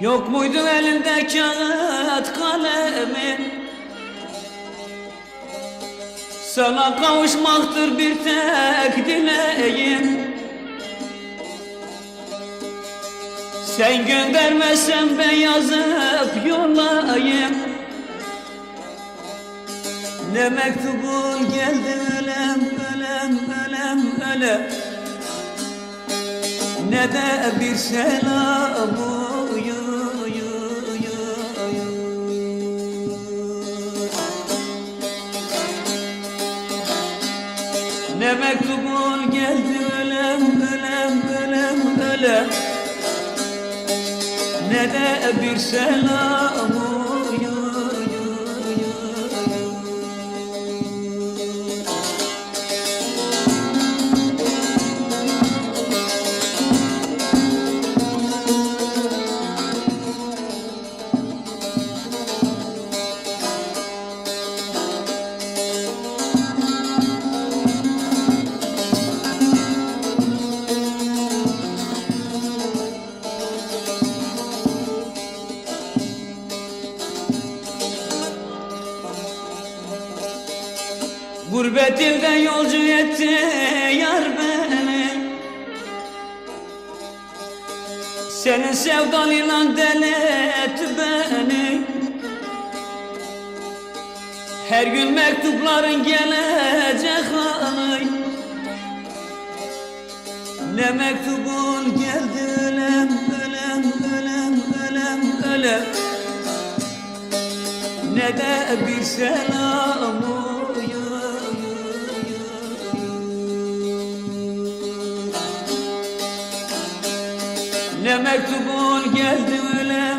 Yok muydu elinde kağıt kalemin Sana kavuşmaktır bir tek dileğim. Sen göndermezsen ben yazıp yollayayım. Ne mektubun geldi ölem ölem ölem ölem. Ne de bir selam Ne mektubun geldi ölem ölem ölem ölem. Ne de bir selam Gurbet ilde yolcu etti yar beni. Senin sevdan ilan deli etti beni. Her gün mektupların gelecek hanı Ne mektubun geldi ölem ölem ölem ölem ölem ne de bir selam Ne mektubun geldi öyle